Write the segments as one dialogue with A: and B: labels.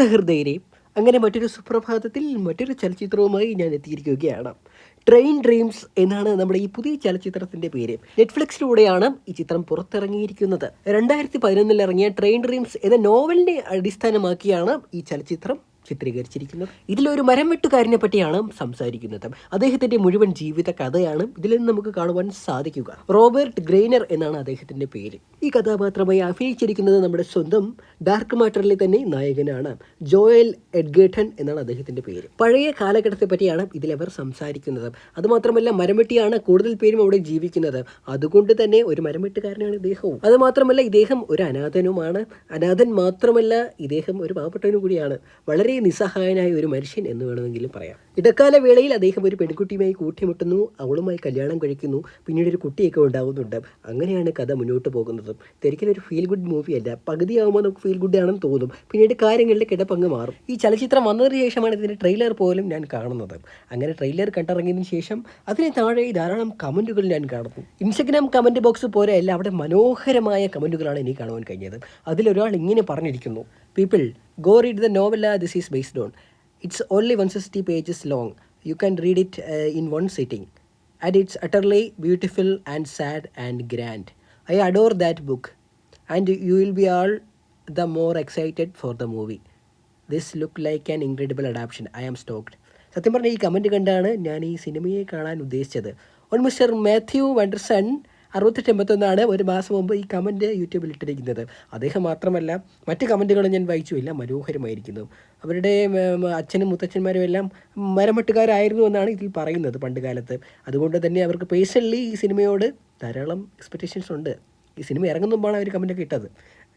A: സഹൃദയരെ. അങ്ങനെ മറ്റൊരു സുപ്രഭാതത്തിൽ മറ്റൊരു ചലച്ചിത്രവുമായി ഞാൻ എത്തിയിരിക്കുകയാണ്. ട്രെയിൻ ഡ്രീംസ് എന്നാണ് നമ്മുടെ ഈ പുതിയ ചലച്ചിത്രത്തിന്റെ പേര്. നെറ്റ്ഫ്ലിക്സിലൂടെയാണ് ഈ ചിത്രം പുറത്തിറങ്ങിയിരിക്കുന്നത്. രണ്ടായിരത്തി പതിനൊന്നിൽ ഇറങ്ങിയ ട്രെയിൻ ഡ്രീംസ് എന്ന നോവലിനെ അടിസ്ഥാനമാക്കിയാണ് ഈ ചലച്ചിത്രം ചിത്രീകരിച്ചിരിക്കുന്നത് ഇതിലൊരു മരം വെട്ടുകാരനെ പറ്റിയാണ് സംസാരിക്കുന്നത്. അദ്ദേഹത്തിന്റെ മുഴുവൻ ജീവിത കഥയാണ് ഇതിൽ നിന്ന് നമുക്ക് കാണുവാൻ സാധിക്കുക. റോബർട്ട് ഗ്രെയ്നർ എന്നാണ് അദ്ദേഹത്തിന്റെ പേര്. ഈ കഥാപാത്രമായി അഭിനയിച്ചിരിക്കുന്നത് നമ്മുടെ സ്വന്തം ഡാർക്ക് മാറ്ററിലെ തന്നെ നായകനാണ് ജോയൽ എഡ്ഗേട്ടൻ എന്നാണ് അദ്ദേഹത്തിന്റെ പേര്. പഴയ കാലഘട്ടത്തെ പറ്റിയാണ് ഇതിലവർ സംസാരിക്കുന്നത്. അതുമാത്രമല്ല മരംവെട്ടിയാണ് കൂടുതൽ പേരും അവിടെ ജീവിക്കുന്നത്. അതുകൊണ്ട് തന്നെ ഒരു മരംവെട്ടുകാരനാണ് ഇദ്ദേഹവും. അതുമാത്രമല്ല ഇദ്ദേഹം ഒരു അനാഥനുമാണ്. അനാഥൻ മാത്രമല്ല ഇദ്ദേഹം ഒരു പാവപ്പെട്ടവനും കൂടിയാണ്. വളരെ നിസ്സഹായനായ ഒരു മനുഷ്യൻ എന്ന് വേണമെങ്കിലും പറയാം. ഇടക്കാല വേളയിൽ അദ്ദേഹം ഒരു പെൺകുട്ടിയുമായി കൂട്ടിമുട്ടുന്നു അവളുമായി കല്യാണം കഴിക്കുന്നു പിന്നീട് ഒരു കുട്ടിയൊക്കെ ഉണ്ടാകുന്നുണ്ട് അങ്ങനെയാണ് കഥ മുന്നോട്ട് പോകുന്നത്. ഒരിക്കലും ഒരു ഫീൽ ഗുഡ് മൂവി അല്ല പകുതിയാകുമ്പോൾ നമുക്ക് ഫീൽ ഗുഡ് ആണെന്ന് തോന്നും. പിന്നീട് കാര്യങ്ങളുടെ കിടപ്പങ്ങ് മാറും. ഈ ചലച്ചിത്രം വന്നതിന് ശേഷമാണ് ഇതിന്റെ ട്രെയിലർ പോലും ഞാൻ കാണുന്നത്. അങ്ങനെ ട്രെയിലർ കണ്ടിറങ്ങിയതിന് ശേഷം അതിന് താഴെ ധാരാളം കമന്റുകൾ ഞാൻ കാണുന്നു. ഇൻസ്റ്റഗ്രാം കമന്റ് ബോക്സ് പോലെ അല്ല അവിടെ മനോഹരമായ കമന്റുകളാണ് എനിക്ക് കാണുവാൻ കഴിഞ്ഞത്. അതിലൊരാൾ ഇങ്ങനെ പറഞ്ഞിരിക്കുന്നു. People go read the novel this is based on it's only one sixty pages long you can read it in one sitting and it's utterly beautiful and sad and grand I adore that book and you will be all the more excited for the movie this look like an incredible adaptation I am stoked സത്യം പറഞ്ഞാൽ ഈ comment കണ്ടാണ് ഞാൻ ഈ സിനിമയെ കാണാൻ ഉദ്ദേശിച്ചത്. On mister Mathew വണ്ടർസൺ അറുപത്തെട്ട് എൺപത്തൊന്നാണ് ഒരു മാസം മുമ്പ് ഈ കമന്റ് യൂട്യൂബിൽ ഇട്ടിരിക്കുന്നത്. അദ്ദേഹം മാത്രമല്ല മറ്റ് കമന്റുകളും ഞാൻ വായിച്ചു എല്ലാം മനോഹരമായിരിക്കുന്നു. അവരുടെ അച്ഛനും മുത്തച്ഛന്മാരും എല്ലാം മരമട്ടുകാരായിരുന്നു എന്നാണ് ഇതിൽ പറയുന്നത് പണ്ട് കാലത്ത് അതുകൊണ്ട് തന്നെ അവർക്ക് പേഴ്സണലി ഈ സിനിമയോട് ധാരാളം എക്സ്പെക്റ്റേഷൻസ് ഉണ്ട്. ഈ സിനിമ ഇറങ്ങുന്നുമ്പാണ് അവർ കമന്റൊക്കെ ഇട്ടത്.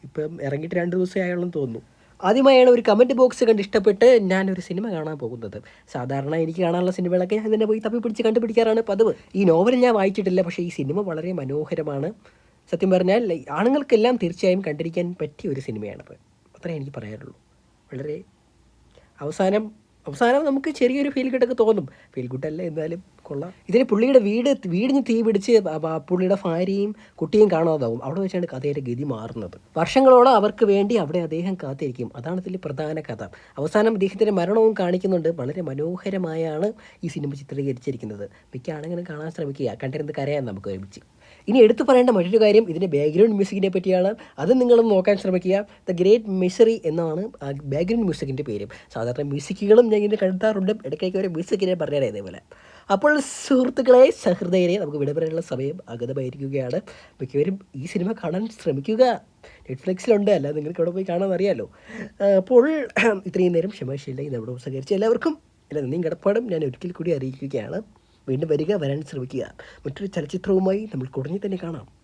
A: ഇപ്പം ഇറങ്ങിയിട്ട് രണ്ട് ദിവസമേ ആയുള്ളെന്ന് തോന്നുന്നു. ആദ്യമായാണ് ഒരു കമന്റ് ബോക്സ് കണ്ട് ഇഷ്ടപ്പെട്ട് ഞാനൊരു സിനിമ കാണാൻ പോകുന്നത്. സാധാരണ എനിക്ക് കാണാനുള്ള സിനിമകളൊക്കെ ഞാൻ തന്നെ പോയി തപ്പി പിടിച്ച് കണ്ടുപിടിക്കാറാണ് പതിവ്. ഈ നോവൽ ഞാൻ വായിച്ചിട്ടില്ല പക്ഷേ ഈ സിനിമ വളരെ മനോഹരമാണ്. സത്യം പറഞ്ഞാൽ ആണുങ്ങൾക്കെല്ലാം തീർച്ചയായും കണ്ടിരിക്കാൻ പറ്റിയ ഒരു സിനിമയാണത് അത്രേ എനിക്ക് പറയാനുള്ളൂ. വളരെ അവസാനം അവസാനം നമുക്ക് ചെറിയൊരു ഫീൽ ഗുഡൊക്കെ തോന്നും. ഫീൽ ഗുഡല്ല എന്നാലും കൊള്ളാം. ഇതിന് പുള്ളിയുടെ വീട് വീടിന് തീ പിടിച്ച് പുള്ളിയുടെ ഭാര്യയും കുട്ടിയും കാണാതാവും. അവിടെ വെച്ചാണ് കഥയുടെ ഗതി മാറുന്നത്. വർഷങ്ങളോളം അവർക്ക് വേണ്ടി അവിടെ അദ്ദേഹം കാത്തിരിക്കും. അതാണ് ഇതിൽ പ്രധാന കഥ. അവസാനം അദ്ദേഹത്തിന്റെ മരണവും കാണിക്കുന്നുണ്ട്. വളരെ മനോഹരമായാണ് ഈ സിനിമ ചിത്രീകരിച്ചിരിക്കുന്നത്. മിക്ക ആണെങ്കിലും കാണാൻ ശ്രമിക്കുക. കണ്ടിരുന്ന് കരയാൻ നമുക്ക് ഒരുമിച്ച്. ഇനി എടുത്തു പറയേണ്ട മറ്റൊരു കാര്യം ഇതിന്റെ ബാക്ക്ഗ്രൗണ്ട് മ്യൂസിക്കിനെ പറ്റിയാണ്. അത് നിങ്ങളും നോക്കാൻ ശ്രമിക്കുക. ദ ഗ്രേറ്റ് മിസറി എന്നാണ് ബാക്ക്ഗ്രൗണ്ട് മ്യൂസിക്കിന്റെ പേര്. സാധാരണ മ്യൂസിക്കുകളും ഞാൻ ഇങ്ങനെ കണ്ടെത്താറുണ്ട് ഇടയ്ക്കിടയ്ക്ക് ഒരു മ്യൂസിക്കിനെ പറഞ്ഞുതരാം ഇതേപോലെ. അപ്പോൾ സുഹൃത്തുക്കളെ സഹൃദയരെ നമുക്ക് വിടപറയാനുള്ള സമയം അഗതമായിരിക്കുകയാണ്. മിക്കവരും ഈ സിനിമ കാണാൻ ശ്രമിക്കുക. നെറ്റ്ഫ്ലിക്സിലുണ്ട്. അല്ല നിങ്ങൾക്ക് അവിടെ പോയി കാണാൻ അറിയാമല്ലോ അപ്പോൾ ഇത്രയും നേരം ക്ഷമാശീലായി നമ്മുടെ സഹകരിച്ച എല്ലാവർക്കും എല്ലാ നന്ദിയും കിടപ്പാടും ഞാൻ ഒരിക്കൽ കൂടി അറിയിക്കുകയാണ്. വീണ്ടും വരിക വരാൻ ശ്രമിക്കുക. മറ്റൊരു ചലച്ചിത്രവുമായി നമ്മൾ ഉടനെ തന്നെ കാണാം.